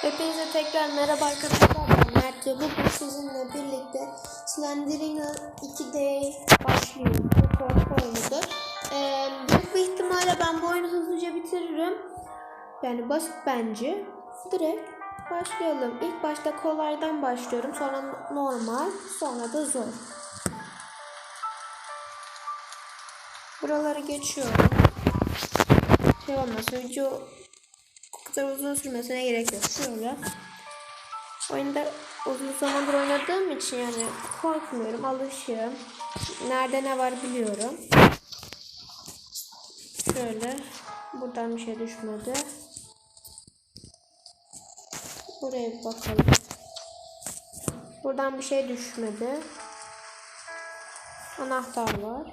Hepinize tekrar merhaba arkadaşlar. Ben Mert ve bugün sizinle birlikte Slenderino 2D başlıyor. Bu korku oyunudur. Ee, büyük bir ihtimalle ben bu oyunu hızlıca bitiririm. Yani basit bence. Direkt başlayalım. İlk başta kolaydan başlıyorum. Sonra normal. Sonra da zor. Buraları geçiyorum. Şey olmasın. Video kadar uzun sürmesine gerek yok. Şöyle. Oyunda uzun zamandır oynadığım için yani korkmuyorum, alışığım. Nerede ne var biliyorum. Şöyle. Buradan bir şey düşmedi. Buraya bir bakalım. Buradan bir şey düşmedi. Anahtar var.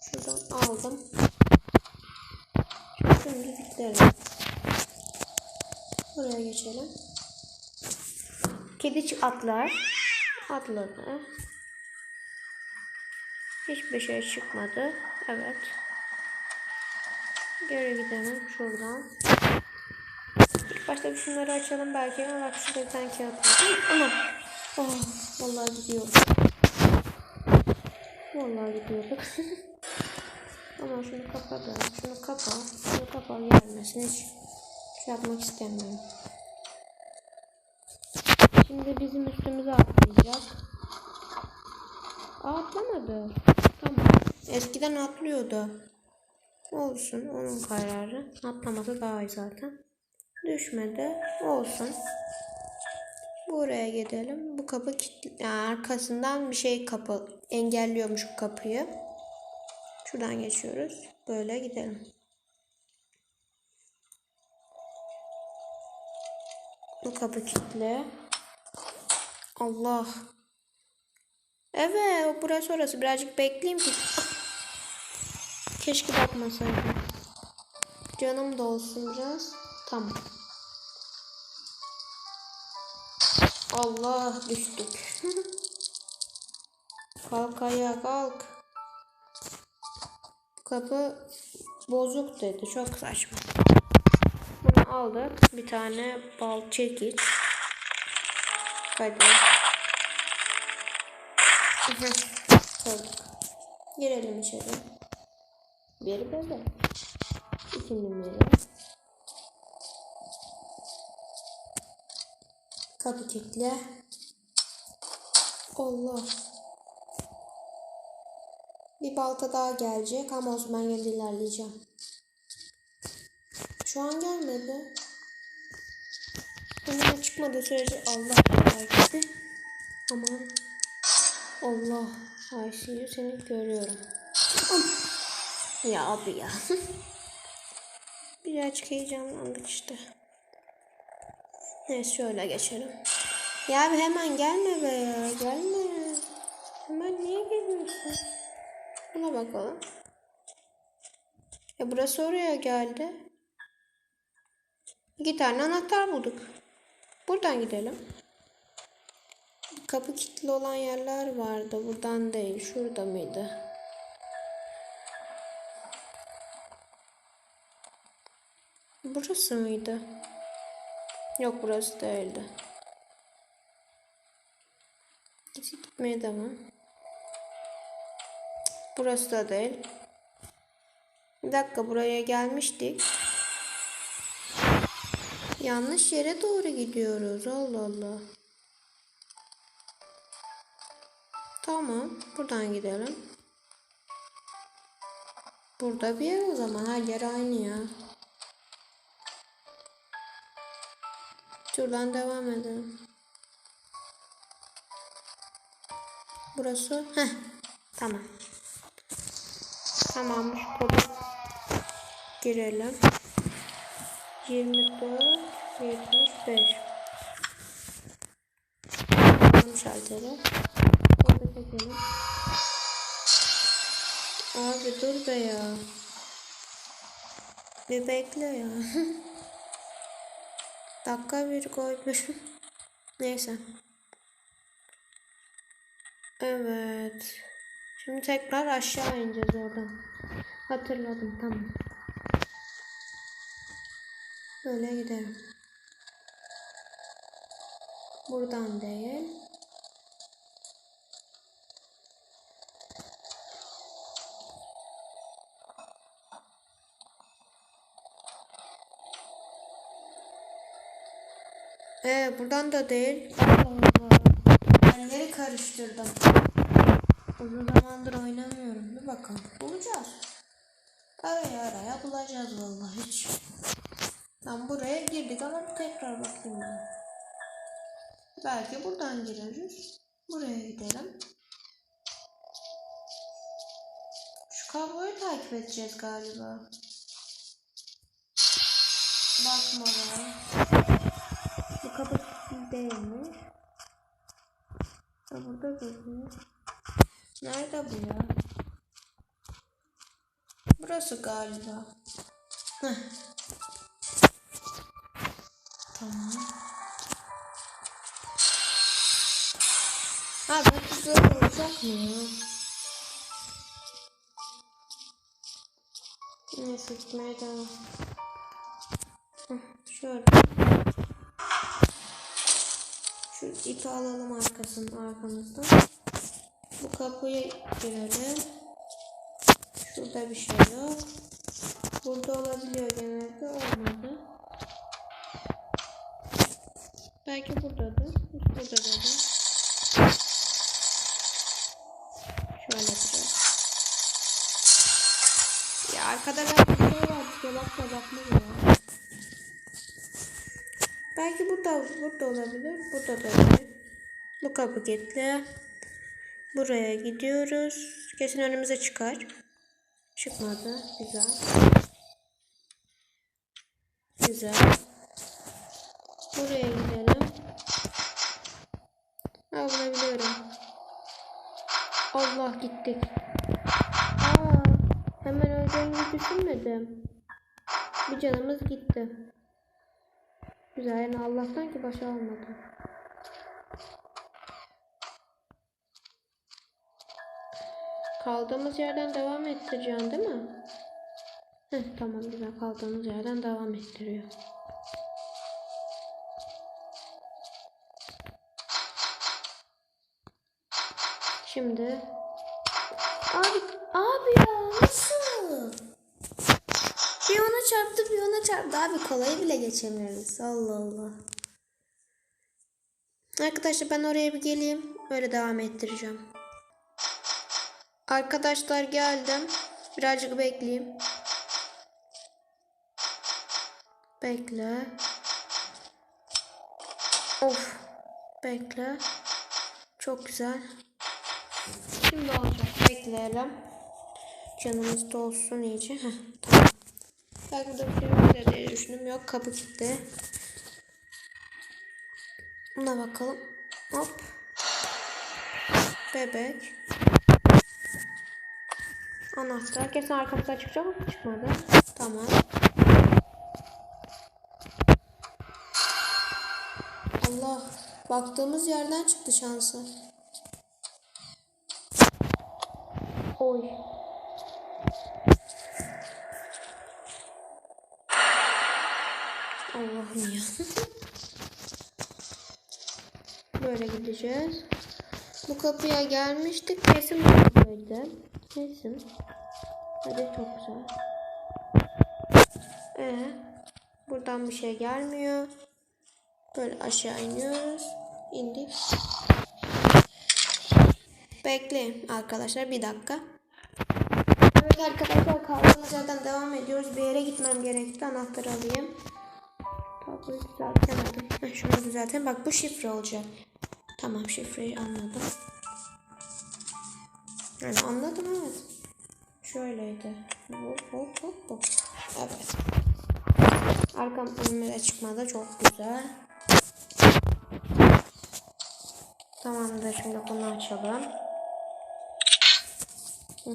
Şuradan aldım. Şimdi bitirelim. Buraya geçelim. Kedi atlar. Atladı. Hiçbir şey çıkmadı. Evet. Geri gidelim şuradan. İlk başta bir şunları açalım belki ama bak şurada bir tane kağıt var. Ama oh, vallahi gidiyor. Vallahi gidiyorduk. Ama şunu kapa da. Şunu kapa. Şunu kapa gelmesin. Hiç şey yapmak istemiyorum. Şimdi bizim üstümüze atlayacak. Aa, atlamadı. Tamam. Eskiden atlıyordu. Olsun. Onun kararı. Atlaması daha iyi zaten. Düşmedi. Olsun. Buraya gidelim. Bu kapı kilitli. Yani arkasından bir şey kapı engelliyormuş bu kapıyı. Şuradan geçiyoruz. Böyle gidelim. Bu kapı kilitli. Allah. Evet, burası orası. Birazcık bekleyeyim ki. Keşke bakmasaydım. Canım da olsun biraz. Tamam. Allah düştük. kalk ayağa kalk. Kapı bozuk dedi. Çok saçma. Bunu aldık. Bir tane bal çekiç. Hadi. Koyduk. Girelim içeri. Bir bebek. İki numara. Kapı kilitli. Allah. Bir balta daha gelecek ama olsun ben yine ilerleyeceğim. Şu an gelmedi. Önüme çıkmadığı sürece Allah belki. Aman. Allah. Ayşe'yi seni görüyorum. ya abi ya. Birazcık heyecanlandık işte. Neyse şöyle geçelim. Ya abi hemen gelme be ya. Gelme. Hemen niye geliyorsun? Buna bakalım. Ya burası oraya geldi. İki tane anahtar bulduk. Buradan gidelim. Kapı kilitli olan yerler vardı. Buradan değil. Şurada mıydı? Burası mıydı? Yok burası değildi. Gitmeye devam. Burası da değil. Bir dakika buraya gelmiştik. Yanlış yere doğru gidiyoruz. Allah Allah. Tamam. Buradan gidelim. Burada bir yer o zaman. Her yer aynı ya. Şuradan devam edelim. Burası. Heh. Tamam. Tamammış kodu. Girelim. 24 75 Tamam şalteri. Burada çekelim. Abi dur be ya. Bir bekle ya. Dakika bir koymuşum. Neyse. Evet. Şimdi tekrar aşağı ineceğiz oradan. Hatırladım tamam. Böyle gidelim. Buradan değil. Ee, buradan da değil. Allah Allah. Benleri karıştırdım. Uzun zamandır oynamıyorum. Bir bakalım. Bulacağız. Araya araya bulacağız vallahi hiç. Tam buraya girdik ama tekrar bakayım ben. Belki buradan gireriz. Buraya gidelim. Şu kabloyu takip edeceğiz galiba. Bakma bana. Bu kapı değilmiş. Ha burada gözüküyor. Nerede bu ya? Burası galiba. Heh. Tamam. Ha bu güzel olacak mı ya? Neyse gitmeye devam. Şöyle. Şu ipi alalım arkasının arkamızdan. Bu kapıya girelim. Şurada bir şey yok. Burada olabiliyor genelde olmadı. Belki buradadır. Burada da değil. Şöyle yapacağız. Ya arkada ben bir şey var. Şey bakma bakma ya. Belki burada burada olabilir. Burada da olabilir. Bu kapı kilitli. Buraya gidiyoruz. Kesin önümüze çıkar. Çıkmadı. Güzel. Güzel. Buraya gidelim. Ha bunu biliyorum. Allah gittik. Aa, hemen öleceğimi düşünmedim. Bir canımız gitti. Güzel yani Allah'tan ki başa almadı. Kaldığımız yerden devam ettireceksin değil mi? Heh, tamam güzel kaldığımız yerden devam ettiriyor. Şimdi Abi abi ya nasıl? Bir ona çarptı bir ona çarptı abi kolayı bile geçemiyoruz. Allah Allah. Arkadaşlar ben oraya bir geleyim. Öyle devam ettireceğim. Arkadaşlar geldim. Birazcık bekleyeyim. Bekle. Of. Bekle. Çok güzel. Şimdi olacak. Bekleyelim. Canımız dolsun iyice. Heh, tamam. Belki burada bir şey var diye düşündüm. Yok kapı kilitli. Buna bakalım. Hop. Bebek. Anahtar. Kesin arkamızdan çıkacak mı? Çıkmadı. Tamam. Allah. Baktığımız yerden çıktı şansı. Oy. Allah'ım ya. Böyle gideceğiz. Bu kapıya gelmiştik. Kesin bu kapıydı. Kesin. Hadi çok güzel. Ee, buradan bir şey gelmiyor. Böyle aşağı iniyoruz. İndik. Bekleyin arkadaşlar bir dakika. Evet arkadaşlar kaldığımız yerden devam ediyoruz. Bir yere gitmem gerekti. Anahtarı alayım. Tabloyu düzeltemedim. Şunu düzelteyim. Bak bu şifre olacak. Tamam şifreyi anladım. Yani anladım evet. Şöyleydi. Hop hop hop hop. Evet. Arkam önüme çıkmadı. Çok güzel. Tamamdır. Şimdi bunu açalım. Hı.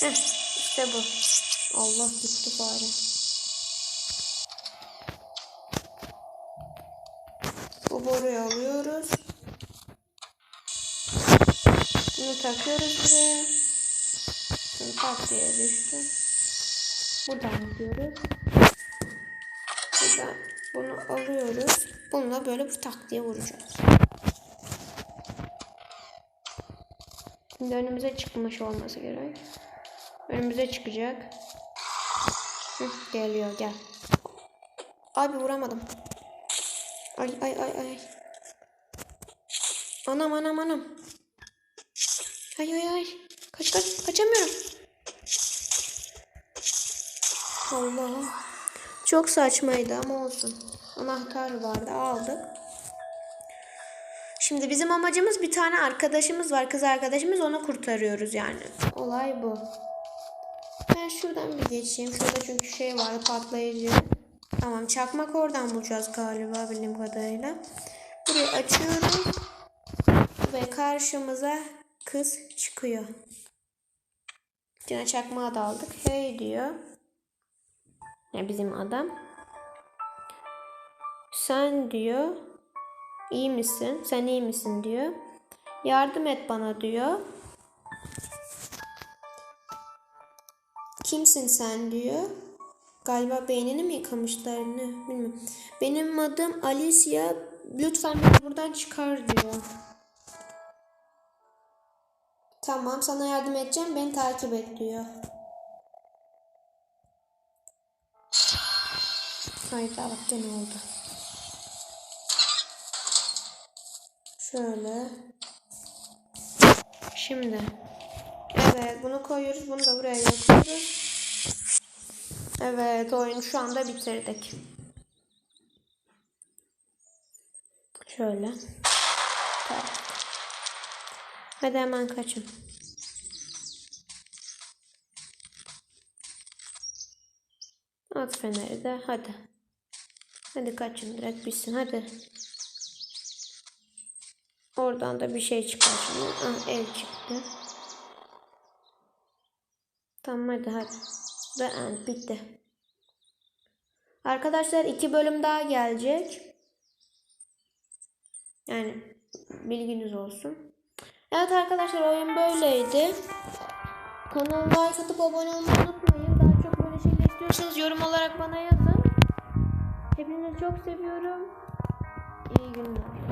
Heh, işte bu. Allah gitti bari. Bu boruyu alıyoruz. Takıyoruz buraya. Şimdi tak diye düştü. Buradan gidiyoruz. Buradan bunu alıyoruz. Bununla böyle bu tak diye vuracağız. Şimdi önümüze çıkmış olması gerek. Önümüze çıkacak. Hı, geliyor gel. Abi vuramadım. Ay ay ay ay. Anam anam anam. Ay ay ay. Kaç kaç kaçamıyorum. Allah. Çok saçmaydı ama olsun. Anahtar vardı aldık. Şimdi bizim amacımız bir tane arkadaşımız var. Kız arkadaşımız onu kurtarıyoruz yani. Olay bu. Ben şuradan bir geçeyim. Şurada çünkü şey var patlayıcı. Tamam çakmak oradan bulacağız galiba bildiğim kadarıyla. Burayı açıyorum. Ve karşımıza kız çıkıyor. Yine çakmağı da aldık. Hey diyor. Ya bizim adam. Sen diyor. iyi misin? Sen iyi misin diyor. Yardım et bana diyor. Kimsin sen diyor. Galiba beynini mi yıkamışlar ne bilmiyorum. Benim adım Alicia. Lütfen beni buradan çıkar diyor. Tamam sana yardım edeceğim. Beni takip et diyor. Hayda bak gene oldu. Şöyle. Şimdi. Evet bunu koyuyoruz. Bunu da buraya götürüyoruz. Evet oyunu şu anda bitirdik. Şöyle. Tamam. Hadi hemen kaçın. At feneri de hadi. Hadi kaçın direkt bitsin hadi. Oradan da bir şey çıkar şimdi. Ah, el çıktı. Tamam hadi hadi. Ve end bitti. Arkadaşlar iki bölüm daha gelecek. Yani bilginiz olsun. Evet arkadaşlar oyun böyleydi. Kanalıma like abone olmayı unutmayın. Daha çok böyle şeyler istiyorsanız yorum olarak bana yazın. Hepinizi çok seviyorum. İyi günler.